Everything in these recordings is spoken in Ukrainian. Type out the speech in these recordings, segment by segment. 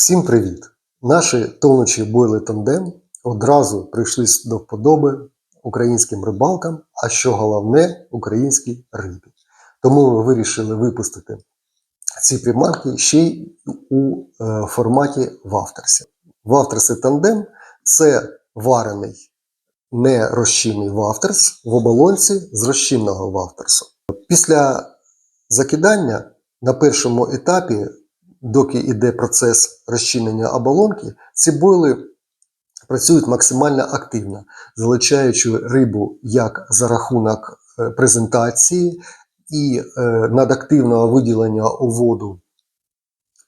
Всім привіт! Наші тонучі бойли тандем одразу прийшли до вподоби українським рибалкам, а що головне українській рибі. Тому ми вирішили випустити ці приманки ще й у е, форматі вафтерсів. Вафтерси тандем це варений не розчинний вафтерс в оболонці з розчинного вафтерсу. Після закидання на першому етапі доки йде процес розчинення оболонки, ці бойли працюють максимально активно, залучаючи рибу як за рахунок е, презентації і е, надактивного виділення у воду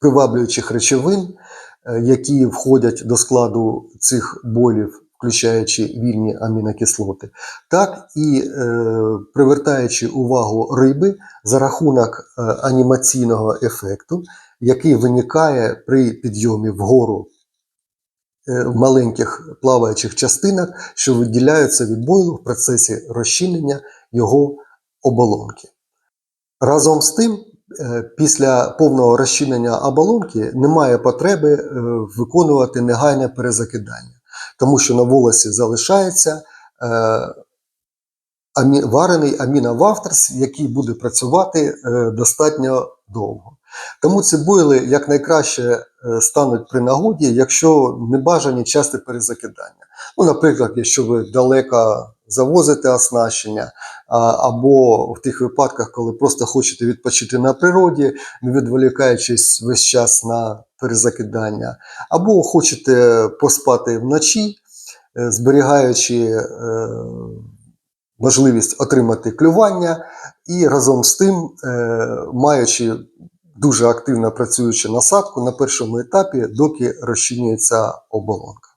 приваблюючих речовин, е, які входять до складу цих бойлів, включаючи вільні амінокислоти, так і е, привертаючи увагу риби за рахунок анімаційного ефекту, який виникає при підйомі вгору е, в маленьких плаваючих частинах, що виділяються від бойлу в процесі розчинення його оболонки. Разом з тим, е, після повного розчинення оболонки немає потреби е, виконувати негайне перезакидання, тому що на волосі залишається варений аміновафтерс, який буде працювати достатньо довго. Тому ці бойли якнайкраще е, стануть при нагоді, якщо не бажані часте перезакидання. Ну, наприклад, якщо ви далеко завозите оснащення, або в тих випадках, коли просто хочете відпочити на природі, не відволікаючись весь час на перезакидання, або хочете поспати вночі, е, зберігаючи е, можливість отримати клювання, і разом з тим, маючи дуже активно працюючи насадку на першому етапі, доки розчинюється оболонка.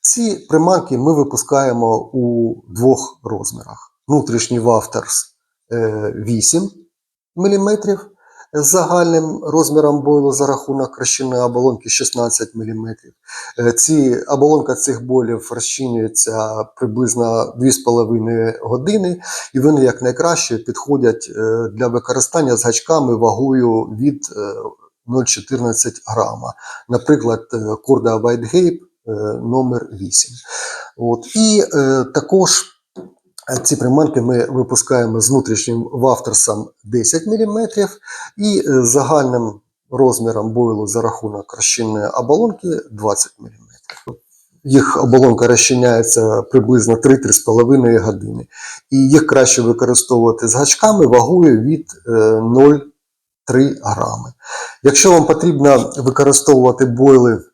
Ці приманки ми випускаємо у двох розмірах: внутрішній вафтерс е, 8 мм з загальним розміром бойлу за рахунок розчинної оболонки 16 мм. Е, Ці оболонка цих бойлів розчинюється приблизно 2,5 години, і вони якнайкраще підходять е, для використання з гачками вагою від е, 0,14 грама. Наприклад, е, Корда е, номер 8. От. І е, також е, ці приманки ми випускаємо з внутрішнім вафтерсом 10 мм і е, загальним розміром бойлу за рахунок розчинної оболонки 20 мм. Їх оболонка розчиняється приблизно 3-3,5 години. І їх краще використовувати з гачками вагою від е, 0,3 грами. Якщо вам потрібно використовувати бойли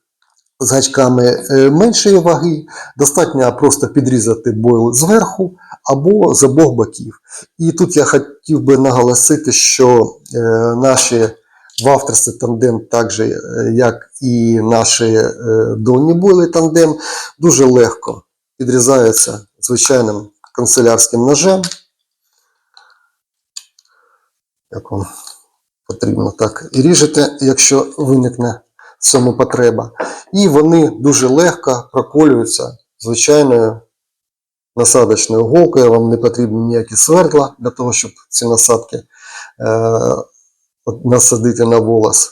з гачками е, меншої ваги, достатньо просто підрізати бойл зверху або з обох боків. І тут я хотів би наголосити, що е, наші вафтерси тандем, так же, е, як і наші донні бойли тандем, дуже легко підрізаються звичайним канцелярським ножем. Як вам потрібно так і ріжете, якщо виникне в цьому потреба. І вони дуже легко проколюються звичайною насадочною голкою. Вам не потрібні ніякі свердла для того, щоб ці насадки е, насадити на волос.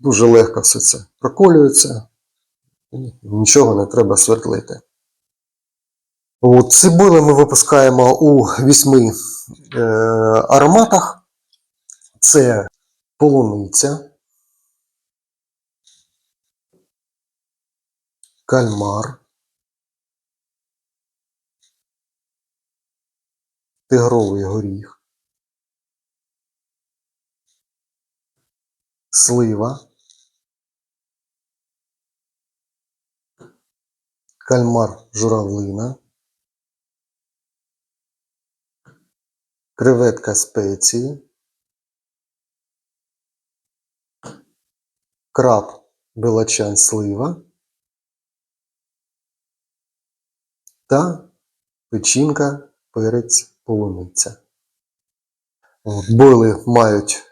Дуже легко все це проколюється. Нічого не треба свердлити. От, ці бойли ми випускаємо у вісьми е, ароматах. Це полуниця, кальмар, тигровий горіх, слива, кальмар журавлина, креветка спеції, краб белочан слива та печінка перець полуниця. Бойли мають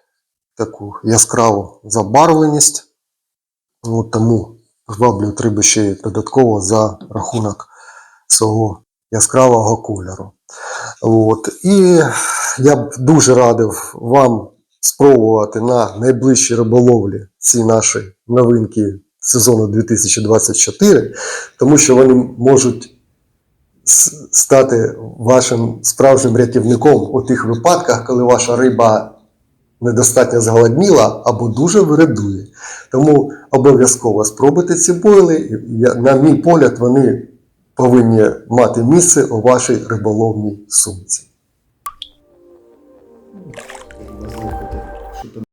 таку яскраву забарвленість, тому зваблюють риби ще й додатково за рахунок свого яскравого кольору. От. І я б дуже радив вам спробувати на найближчій риболовлі ці наші новинки сезону 2024, тому що вони можуть стати вашим справжнім рятівником у тих випадках, коли ваша риба недостатньо зголодніла або дуже вирадує. Тому обов'язково спробуйте ці бойли. На мій погляд, вони повинні мати місце у вашій риболовній сумці.